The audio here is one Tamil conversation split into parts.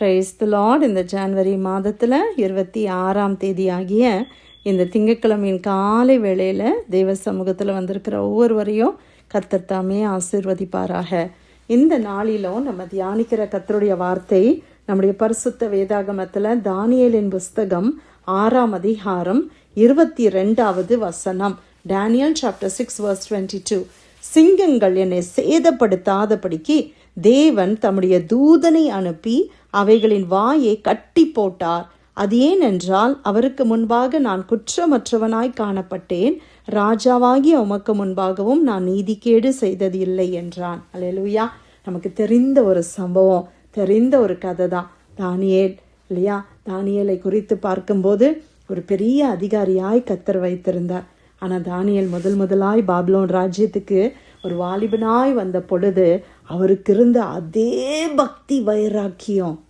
ப்ரைஸ் த லார்ட் இந்த ஜான்வரி மாதத்தில் இருபத்தி ஆறாம் தேதி ஆகிய இந்த திங்கட்கிழமையின் காலை வேளையில் தெய்வ சமூகத்தில் வந்திருக்கிற ஒவ்வொருவரையும் கத்தத்தாமே தாமே இந்த நாளிலும் நம்ம தியானிக்கிற கத்தருடைய வார்த்தை நம்முடைய பரிசுத்த வேதாகமத்தில் தானியலின் புஸ்தகம் ஆறாம் அதிகாரம் இருபத்தி ரெண்டாவது வசனம். Daniel chapter six verse twenty two சிங்கங்கள் என்னை சேதப்படுத்தாதபடிக்கு தேவன் தம்முடைய தூதனை அனுப்பி அவைகளின் வாயை கட்டி போட்டார். அது ஏனென்றால் அவருக்கு முன்பாக நான் குற்றமற்றவனாய் காணப்பட்டேன். ராஜாவாகிய உமக்கு முன்பாகவும் நான் நீதிக்கேடு செய்தது இல்லை என்றான். அல்லேலூயா. நமக்கு தெரிந்த ஒரு சம்பவம் தெரிந்த ஒரு கதை தான் தானியேல் இல்லையா? தானியலை குறித்து பார்க்கும்போது ஒரு பெரிய அதிகாரியாய் கத்தர் வைத்திருந்தார். ஆனால் தானியல் முதல் முதலாய் பாப்லோன் ராஜ்யத்துக்கு ஒரு வாலிபனாய் வந்த பொழுது அவருக்கு இருந்த அதே பக்தி வைராக்கியம்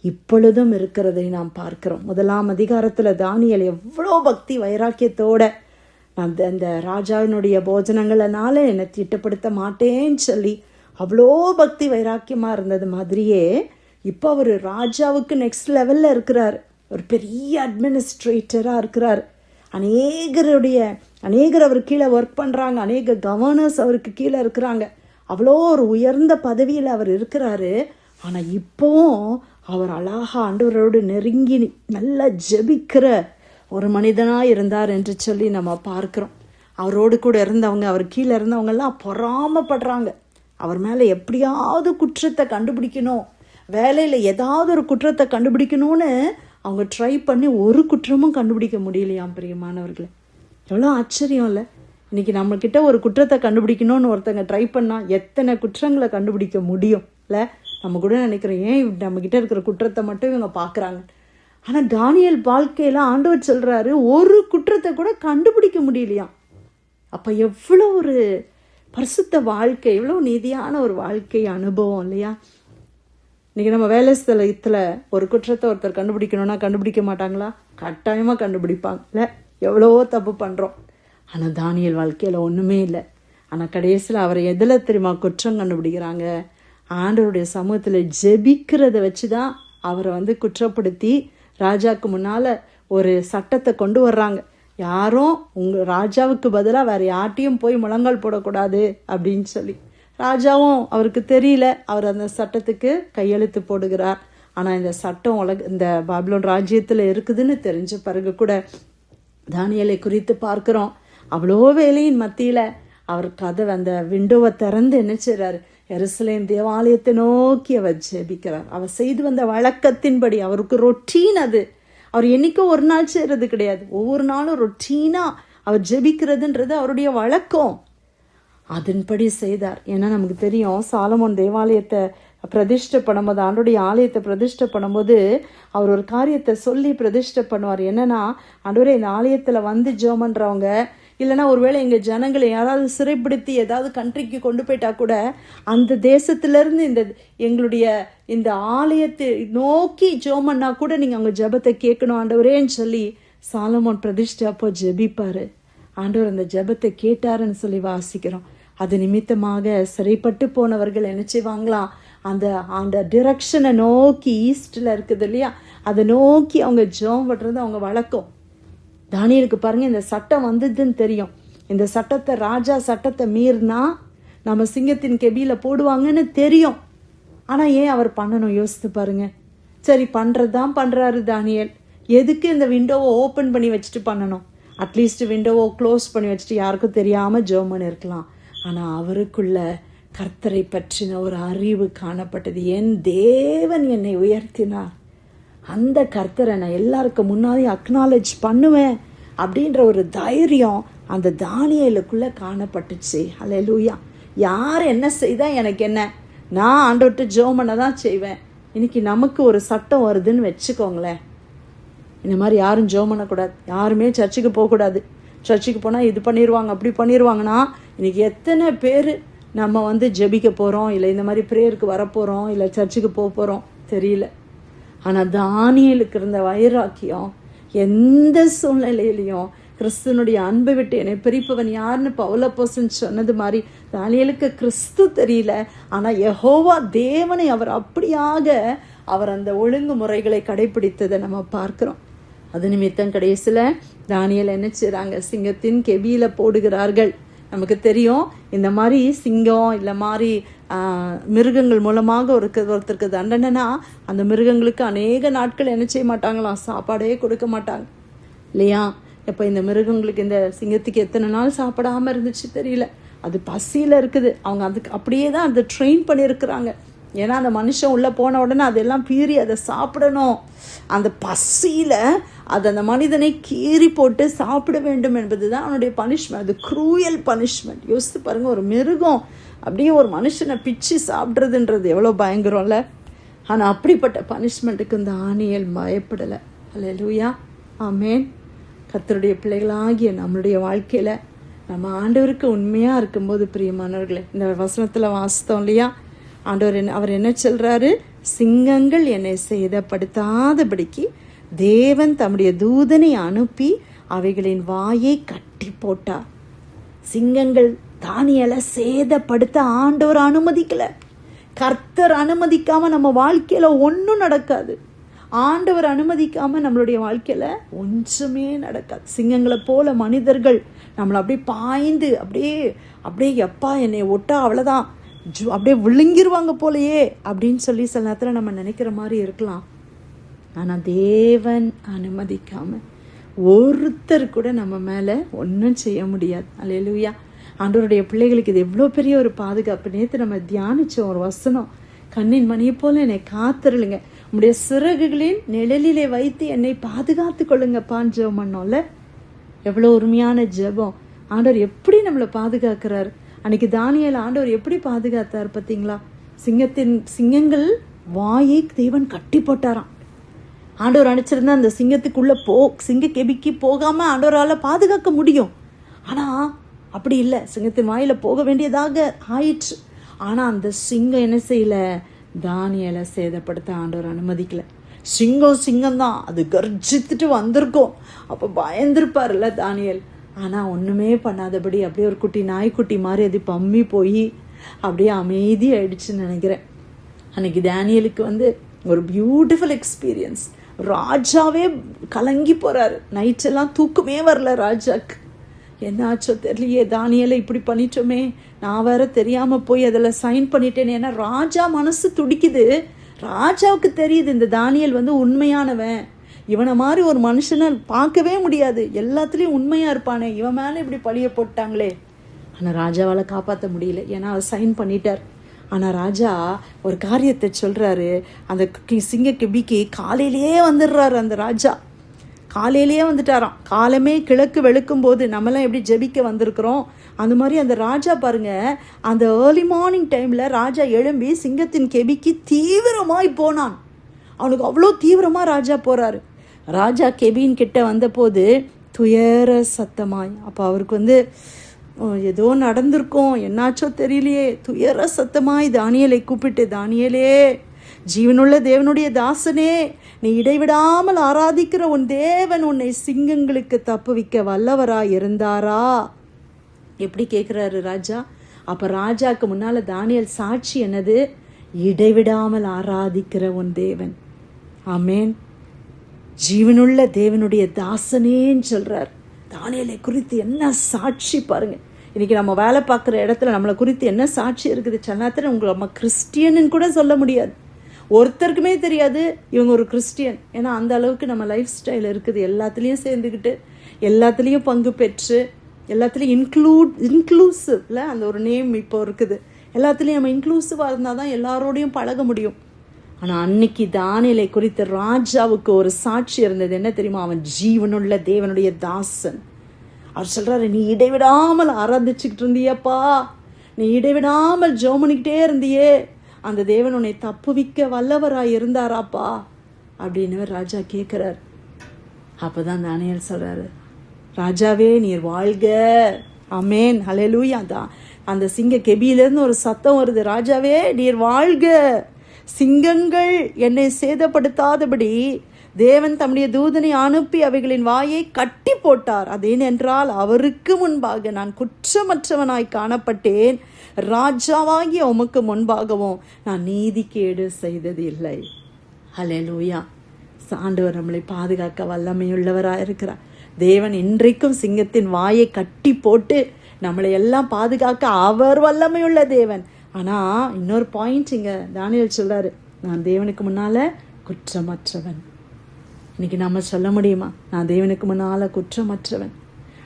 இப்பொழுதும் இருக்கிறதை நாம் பார்க்கிறோம். முதலாம் அதிகாரத்தில் தானியல் எவ்வளோ பக்தி வைராக்கியத்தோட நான் அந்த- அந்த ராஜாவினுடைய போஜனங்களனால என்னை திட்டப்படுத்த மாட்டேன்னு சொல்லி அவ்வளோ பக்தி வைராக்கியமாக இருந்தது மாதிரியே இப்போ அவர் ராஜாவுக்கு நெக்ஸ்ட் லெவலில் இருக்கிறார். ஒரு பெரிய அட்மினிஸ்ட்ரேட்டராக இருக்கிறார். அநேகருடைய அநேகர் அவர் கீழே ஒர்க் பண்ணுறாங்க அநேக கவர்னர்ஸ் அவருக்கு கீழே இருக்கிறாங்க. அவ்வளோ ஒரு உயர்ந்த பதவியில் அவர் இருக்கிறாரு. ஆனால் இப்போவும் அவர் அழகா ஆண்டவரோடு நெருங்கி நல்லா ஜெபிக்கிற ஒரு மனிதனாக இருந்தார் என்று சொல்லி நம்ம பார்க்குறோம். அவரோடு கூட இருந்தவங்க அவர் கீழே இருந்தவங்கெல்லாம் பொறாமப்படுறாங்க. அவர் மேலே எப்படியாவது குற்றத்தை கண்டுபிடிக்கணும். வேலையில் ஏதாவது ஒரு குற்றத்தை கண்டுபிடிக்கணும்னு அவங்க ட்ரை பண்ணி ஒரு குற்றமும் கண்டுபிடிக்க முடியலையாம் பிரியமானவர்களை. எவ்வளோ ஆச்சரியம் இல்லை இன்னைக்கு நம்மக்கிட்ட ஒரு குற்றத்தை கண்டுபிடிக்கணும்னு ஒருத்தங்க ட்ரை பண்ணால் எத்தனை குற்றங்களை கண்டுபிடிக்க முடியும்? இல்லை நம்ம கூட நினைக்கிறோம் ஏன் நம்மக்கிட்ட இருக்கிற குற்றத்தை மட்டும் இவங்க பார்க்குறாங்க ஆனால் தானியல் வாழ்க்கையில் ஆண்டவர் சொல்கிறாரு ஒரு குற்றத்தை கூட கண்டுபிடிக்க முடியலையாம். அப்போ எவ்வளோ ஒரு பரிசுத்த வாழ்க்கை எவ்வளோ நீதியான ஒரு வாழ்க்கை அனுபவம் இல்லையா? இன்னைக்கு நம்ம வேலை ஸ்தலத்தில் ஒரு குற்றத்தை ஒருத்தர் கண்டுபிடிக்கணும்னா கண்டுபிடிக்க மாட்டாங்களா? கட்டாயமாக கண்டுபிடிப்பாங்கல்ல எவ்வளவோ தப்பு பண்ணுறோம் ஆனால் தானியல் வாழ்க்கையில் ஒன்றுமே இல்லை. ஆனால் கடைசியில் அவரை எதில் தெரியுமா? குற்றம் கண்டுபிடிக்கிறாங்க. ஆண்டவருடைய சமூகத்தில் ஜெபிக்கிறத வச்சு தான் அவரை வந்து குற்றப்படுத்தி ராஜாவுக்கு முன்னால் ஒரு சட்டத்தை கொண்டு வர்றாங்க. யாரும் உங்கள் ராஜாவுக்கு பதிலாக வேறு யார்ட்டையும் போய் முழங்கால் போடக்கூடாது அப்படின்னு சொல்லி. ராஜாவும் அவருக்கு தெரியல. அவர் அந்த சட்டத்துக்கு கையெழுத்து போடுகிறார். ஆனால் இந்த சட்டம் உலக இந்த பாபிலோன் ராஜ்யத்தில் இருக்குதுன்னு தெரிஞ்ச பிறகு கூட தானியலை குறித்து பார்க்குறோம். அவ்வளோ வேலையின் மத்தியில் அவர் கதை அந்த விண்டோவை திறந்து என்ன செய்றாரு? எருசலேம் தேவாலயத்தை நோக்கி அவர் ஜெபிக்கிறார். அவர் செய்து வந்த வழக்கத்தின்படி அவருக்கு ரொட்டீன் அது. அவர் என்னைக்கும் ஒரு நாள் செய்கிறது கிடையாது. ஒவ்வொரு நாளும் ரொட்டீனாக அவர் ஜெபிக்கிறதுன்றது அவருடைய வழக்கம். அதன்படி செய்தார். ஏன்னா நமக்கு தெரியும் சாலமோன் தேவாலயத்தை பிரதிஷ்டை பண்ணும்போது ஆண்டுடைய ஆலயத்தை பிரதிஷ்டை பண்ணும்போது அவர் ஒரு காரியத்தை சொல்லி பிரதிஷ்டை பண்ணுவார். என்னன்னா ஆண்டவரே இந்த ஆலயத்தில் வந்து ஜோமன்றவங்க இல்லைனா இல்லைன்னா ஒருவேளை எங்கள் ஜனங்களை யாராவது சிறைப்படுத்தி ஏதாவது கண்ட்ரிக்கு கொண்டு போயிட்டா கூட அந்த தேசத்திலேருந்து இந்த எங்களுடைய இந்த ஆலயத்தை நோக்கி ஜெபம் கூட நீங்கள் அவங்க ஜெபத்தை கேட்கணும் ஆண்டவரேன்னு சொல்லி சாலமோன் பிரதிஷ்டை அப்போ ஜெபிப்பார். ஆண்டவர் அந்த ஜெபத்தை கேட்டாருன்னு சொல்லி வாசிக்கிறோம். அது நிமித்தமாக சிறைப்பட்டு போனவர்கள் என்ன செய்வாங்களாம் அந்த அந்த டிரெக்ஷனை நோக்கி ஈஸ்டில் இருக்குது இல்லையா? அதை நோக்கி அவங்க ஜெபம் பண்ணுறது அவங்க வழக்கம். தானியலுக்கு பாருங்கள் இந்த சட்டம் வந்ததுன்னு தெரியும். இந்த சட்டத்தை ராஜா சட்டத்தை மீறினா நம்ம சிங்கத்தின் கெபியில் போடுவாங்கன்னு தெரியும். ஆனால் ஏன் அவர் பண்ணணும்? யோசித்து பாருங்க. சரி பண்ணுறது தான் பண்ணுறாரு தானியல். எதுக்கு இந்த விண்டோவை ஓப்பன் பண்ணி வச்சுட்டு பண்ணணும்? அட்லீஸ்ட் விண்டோவை க்ளோஸ் பண்ணி வச்சுட்டு யாருக்கும் தெரியாமல் ஜெர்மன் இருக்கலாம். ஆனால் அவருக்குள்ள கர்த்தரை பற்றின ஒரு அறிவு காணப்பட்டது. என் தேவன் என்னை உயர்த்தினார். அந்த கர்த்தரை நான் எல்லாருக்கும் முன்னாடி அக்னாலேஜ் பண்ணுவேன் அப்படின்ற ஒரு தைரியம் அந்த தானியலுக்குள்ளே காணப்பட்டுச்சு. அல்லேலூயா யார் என்ன செய்தால் எனக்கு என்ன? நான் ஆண்டவர்கிட்ட ஜோமனை தான் செய்வேன். இன்னைக்கு நமக்கு ஒரு சட்டம் வருதுன்னு வச்சுக்கோங்களேன். இந்த மாதிரி யாரும் ஜெபம் பண்ணக்கூடாது. யாருமே சர்ச்சுக்கு போகக்கூடாது. சர்ச்சுக்கு போனால் இது பண்ணிடுவாங்க அப்படி பண்ணிடுவாங்கன்னா இன்னைக்கு எத்தனை பேர் நம்ம வந்து ஜெபிக்க போகிறோம் இல்லை இந்த மாதிரி ப்ரேயருக்கு வரப்போகிறோம் இல்லை சர்ச்சுக்கு போக போகிறோம் தெரியல. ஆனால் தானியலுக்கு இருந்த வைராக்கியம் எந்த சூழ்நிலையிலையும் கிறிஸ்துவனுடைய அன்பை விட்டு என்னை பிரிப்பவன் யாருன்னு பவுலப்போசன் சொன்னது மாதிரி தானியலுக்கு கிறிஸ்து தெரியல. ஆனால் எஹோவா தேவனை அவர் அப்படியாக அவர் அந்த ஒழுங்குமுறைகளை கடைபிடித்ததை நம்ம பார்க்குறோம். அது நிமித்தம் கடைசியில் தானியல் என்ன செய்கிறாங்க சிங்கத்தின் கெபியில் போடுகிறார்கள். நமக்கு தெரியும் இந்த மாதிரி சிங்கம் இல்லை மாதிரி மிருகங்கள் மூலமாக ஒரு ஒருத்தருக்கு தண்டனைனா அந்த மிருகங்களுக்கு அநேக நாட்கள் என்ன செய்ய மாட்டாங்களாம். சாப்பாடே கொடுக்க மாட்டாங்க. இல்லையா? இப்போ இந்த மிருகங்களுக்கு இந்த சிங்கத்துக்கு எத்தனை நாள் சாப்பிடாம இருந்துச்சு தெரியல. அது பசியில் இருக்குது. அவங்க அதுக்கு அப்படியே தான் அதை ட்ரெயின் பண்ணியிருக்கிறாங்க. ஏன்னா அந்த மனுஷன் உள்ளே போன உடனே அதெல்லாம் பீறி அதை சாப்பிடணும். அந்த பசியில் அது அந்த மனிதனை கீறி போட்டு சாப்பிட வேண்டும் என்பது தான் அவனுடைய பனிஷ்மெண்ட் அது க்ரூயல் பனிஷ்மெண்ட் யோசித்து பாருங்கள் ஒரு மிருகம் அப்படியே ஒரு மனுஷனை பிச்சு சாப்பிட்றதுன்றது எவ்வளோ பயங்கரம்ல. ஆனால் அப்படிப்பட்ட பனிஷ்மெண்ட்டுக்கு இந்த ஆணியல் பயப்படலை. அல்லேலூயா ஆமேன் கத்தருடைய பிள்ளைகளாகிய நம்மளுடைய வாழ்க்கையில் நம்ம ஆண்டவருக்கு உண்மையாக இருக்கும்போது பிரியமானவர்களே இந்த வசனத்தில் வாசித்தோம் இல்லையா? ஆண்டவர் என்ன அவர் என்ன சொல்கிறாரு சிங்கங்கள் என்னை சேதப்படுத்தாதபடிக்கு தேவன் தம்முடைய தூதனை அனுப்பி அவைகளின் வாயை கட்டி போட்டார். சிங்கங்கள் தானியலை சேதப்படுத்த ஆண்டவர் அனுமதிக்கலை. கர்த்தர் அனுமதிக்காமல் நம்ம வாழ்க்கையில் ஒன்றும் நடக்காது. ஆண்டவர் அனுமதிக்காமல் நம்மளுடைய வாழ்க்கையில் ஒன்றுமே நடக்காது. சிங்கங்களை போல மனிதர்கள் நம்மளை அப்படியே பாய்ந்து அப்படியே அப்படியே எப்பா என்னை ஒட்டா அவ்வளோதான் ஜு அப்படியே விழுங்கிருவாங்க போலையே அப்படின்னு சொல்லி சில நேரத்தில் நம்ம நினைக்கிற மாதிரி இருக்கலாம். ஆனால் தேவன் அனுமதிக்காமல் ஒருத்தர் கூட நம்ம மேலே ஒன்றும் செய்ய முடியாது. அலையலுவியா ஆண்டவருடைய பிள்ளைகளுக்கு இது எவ்வளோ பெரிய ஒரு பாதுகாப்பு. நேற்று நம்ம தியானிச்சோம் ஒரு வசனம். கண்ணின் மணியை போல என்னை காத்துருளுங்க. உம்முடைய சிறகுகளின் நிழலிலே வைத்து என்னை பாதுகாத்து கொள்ளுங்கப்பான்னு ஜெபம் பண்ணோம்ல எவ்வளோ உரிமையான ஜெபம். ஆண்டவர் எப்படி நம்மளை பாதுகாக்கிறார்? அன்னைக்கு தானியல் ஆண்டவர் எப்படி பாதுகாத்தார் பார்த்தீங்களா? சிங்கத்தின் சிங்கங்கள் வாயை தேவன் கட்டி போட்டாராம். ஆண்டவர் அனுப்பிச்சிருந்தா அந்த சிங்கத்துக்குள்ள போ சிங்க கெபிக்கு போகாம ஆண்டவரால் பாதுகாக்க முடியும். ஆனா அப்படி இல்லை. சிங்கத்தின் வாயில போக வேண்டியதாக ஆயிற்று. ஆனா அந்த சிங்கம் என்ன செய்யல? தானியலை சேதப்படுத்த ஆண்டவர் அனுமதிக்கல. சிங்கம் சிங்கம் தான் அது கர்ஜித்துட்டு வந்திருக்கும். அப்போ பயந்துருப்பார்ல தானியல். ஆனால் ஒன்றுமே பண்ணாதபடி அப்படியே ஒரு குட்டி நாய்க்குட்டி மாதிரி அது பம்மி போய் அப்படியே அமைதி ஆயிடுச்சுன்னு நினைக்கிறேன். அன்னைக்கு டேனியலுக்கு வந்து ஒரு பியூட்டிஃபுல் எக்ஸ்பீரியன்ஸ் ராஜாவே கலங்கி போகிறார் நைட்டெல்லாம் தூக்கமே வரல ராஜாக்கு. என்னாச்சோ தெரியலையே தானியலை இப்படி பண்ணிட்டோமே. நான் வேற தெரியாமல் போய் அதில் சைன் பண்ணிட்டேனே. ஏன்னா ராஜா மனசு துடிக்குது. ராஜாவுக்கு தெரியுது இந்த தானியல் வந்து உண்மையானவன். இவனை மாதிரி ஒரு மனுஷனை பார்க்கவே முடியாது. எல்லாத்துலேயும் உண்மையாக இருப்பானே. இவன் மேலே இப்படி பழிய போட்டாங்களே. ஆனால் ராஜாவால் காப்பாற்ற முடியல. ஏன்னா அவர் சைன் பண்ணிட்டார். ஆனால் ராஜா ஒரு காரியத்தை சொல்கிறாரு அந்த சிங்க கிபிக்கு காலையிலேயே வந்துடுறாரு அந்த ராஜா. காலையிலேயே வந்துட்டாராம். காலமே கிழக்கு வெளுக்கும் போது நம்மளாம் எப்படி ஜெபிக்க வந்திருக்கிறோம்? அந்த மாதிரி அந்த ராஜா பாருங்க அந்த ஏர்லி மார்னிங் டைமில் ராஜா எழும்பி சிங்கத்தின் கெபிக்கு தீவிரமாய் போனான். அவனுக்கு அவ்வளோ தீவிரமாக ராஜா போகிறாரு ராஜா கெபின் கிட்ட வந்தபோது துயர சத்தமாய் அப்போ அவருக்கு வந்து ஏதோ நடந்திருக்கோம். என்னாச்சோ தெரியலையே. துயர சத்தமாய் தானியலை கூப்பிட்டு தானியலே ஜீவனுள்ள தேவனுடைய தாசனே நீ இடைவிடாமல் ஆராதிக்கிற உன் தேவன் உன்னை சிங்கங்களுக்கு தப்புவிக்க வல்லவரா இருந்தாரா? எப்படி கேட்குறாரு ராஜா? அப்போ ராஜாக்கு முன்னால் தானியல் சாட்சி என்னது? இடைவிடாமல் ஆராதிக்கிற உன் தேவன். ஆமேன். ஜீவனுள்ள தேவனுடைய தாசனேன்னு சொல்கிறார் தானியலை குறித்து என்ன சாட்சி பாருங்க. இன்றைக்கி நம்ம வேலை பார்க்குற இடத்துல நம்மளை குறித்து என்ன சாட்சி இருக்குது சில உங்களை நம்ம கிறிஸ்டியன்னு கூட சொல்ல முடியாது. ஒருத்தருக்குமே தெரியாது இவங்க ஒரு கிறிஸ்டியன். ஏன்னா அந்த அளவுக்கு நம்ம லைஃப் ஸ்டைல் இருக்குது. எல்லாத்துலேயும் சேர்ந்துக்கிட்டு எல்லாத்துலேயும் பங்கு பெற்று எல்லாத்துலேயும் இன்க்ளூட் இன்க்ளூசிவ்ல அந்த ஒரு நேம் இப்போ இருக்குது. எல்லாத்துலேயும் நம்ம இன்க்ளூசிவாக இருந்தால் தான் எல்லாரோடையும் பழக முடியும். ஆனால் அன்னைக்கு தானியலை குறித்த ராஜாவுக்கு ஒரு சாட்சி இருந்தது. என்ன தெரியுமா? அவன் ஜீவனுள்ள தேவனுடைய தாசன். அவர் சொல்கிறாரு நீ இடைவிடாமல் ஆராதிச்சுக்கிட்டு இருந்தியப்பா. நீ இடைவிடாமல் ஜோமனிக்கிட்டே இருந்தியே. அந்த தேவன் உன்னை தப்புவிக்க வல்லவராக இருந்தாராப்பா. அப்படின்னு ராஜா கேட்குறார் அப்பதான் தானியல் சொல்கிறாரு ராஜாவே நீர் வாழ்க. அமேன் ஹalleluya. தான் அந்த சிங்க கெபியிலேருந்து ஒரு சத்தம் வருது ராஜாவே நீர் வாழ்க. சிங்கங்கள் என்னை சேதப்படுத்தாதபடி தேவன் தம்முடைய தூதனை அனுப்பி அவைகளின் வாயை கட்டி போட்டார். அதேனென்றால் அவருக்கு முன்பாக நான் குற்றமற்றவனாய் காணப்பட்டேன். ராஜாவாகிய உமக்கு முன்பாகவும் நான் நீதிக்கேடு செய்தது இல்லை ஹலே லூயா ஆண்டவர் நம்மளை பாதுகாக்க வல்லமையுள்ளவராக இருக்கிறார். தேவன் இன்றைக்கும் சிங்கத்தின் வாயை கட்டி போட்டு நம்மளை எல்லாம் பாதுகாக்க அவர் வல்லமையுள்ள தேவன். ஆனால் இன்னொரு பாயிண்ட் இங்கே தானியல் சொல்கிறாரு நான் தேவனுக்கு முன்னால் குற்றமற்றவன். இன்னைக்கு நம்ம சொல்ல முடியுமா? நான் தேவனுக்கு முன்னால் குற்றமற்றவன்.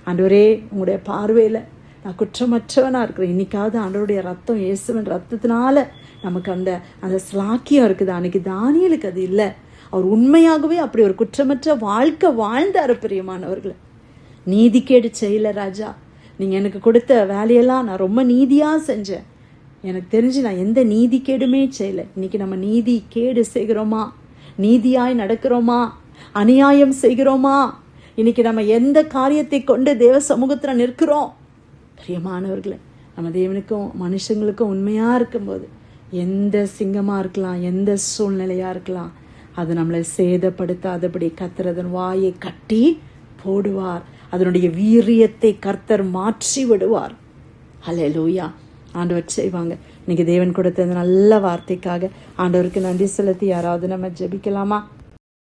ஆண்டவரே உங்களுடைய பார்வையில் நான் குற்றமற்றவனாக இருக்கிறேன். இன்னைக்காவது ஆண்டவருடைய ரத்தம் இயேசுவன் ரத்தத்தினால நமக்கு அந்த அந்த ஸ்லாக்கியம் இருக்குது. அன்றைக்கி தானியலுக்கு அது இல்லை. அவர் உண்மையாகவே அப்படி ஒரு குற்றமற்ற வாழ்க்கை வாழ்ந்தார் பிரியமானவர்களை. நீதிக்கேடு செய்யல ராஜா. நீங்கள் எனக்கு கொடுத்த வேலையெல்லாம் நான் ரொம்ப நீதியாக செஞ்சேன். எனக்கு தெரிஞ்சு நான் எந்த நீதி கேடுமே செய்யலை. இன்னைக்கு நம்ம நீதி கேடு செய்கிறோமா? நீதியாய் நடக்கிறோமா? அநியாயம் செய்கிறோமா? இன்னைக்கு நம்ம எந்த காரியத்தை கொண்டு தேவ சமூகத்தில் நிற்கிறோம்? பிரியமானவர்களை நம்ம தேவனுக்கும் மனுஷங்களுக்கும் உண்மையாக இருக்கும்போது எந்த சிங்கமாக இருக்கலாம் எந்த சூழ்நிலையாக இருக்கலாம் அது நம்மளை சேதப்படுத்தாதபடி கத்துறதன் வாயை கட்டி போடுவார். அதனுடைய வீரியத்தை கர்த்தர் மாற்றி விடுவார் ஹலே லூயா ஆண்டவர் செய்வாங்க. இன்னைக்கு தேவன் கொடுத்த நல்ல வார்த்தைக்காக ஆண்டவருக்கு நன்றி செலுத்தி யாராவது நம்ம ஜெபிக்கலாமா?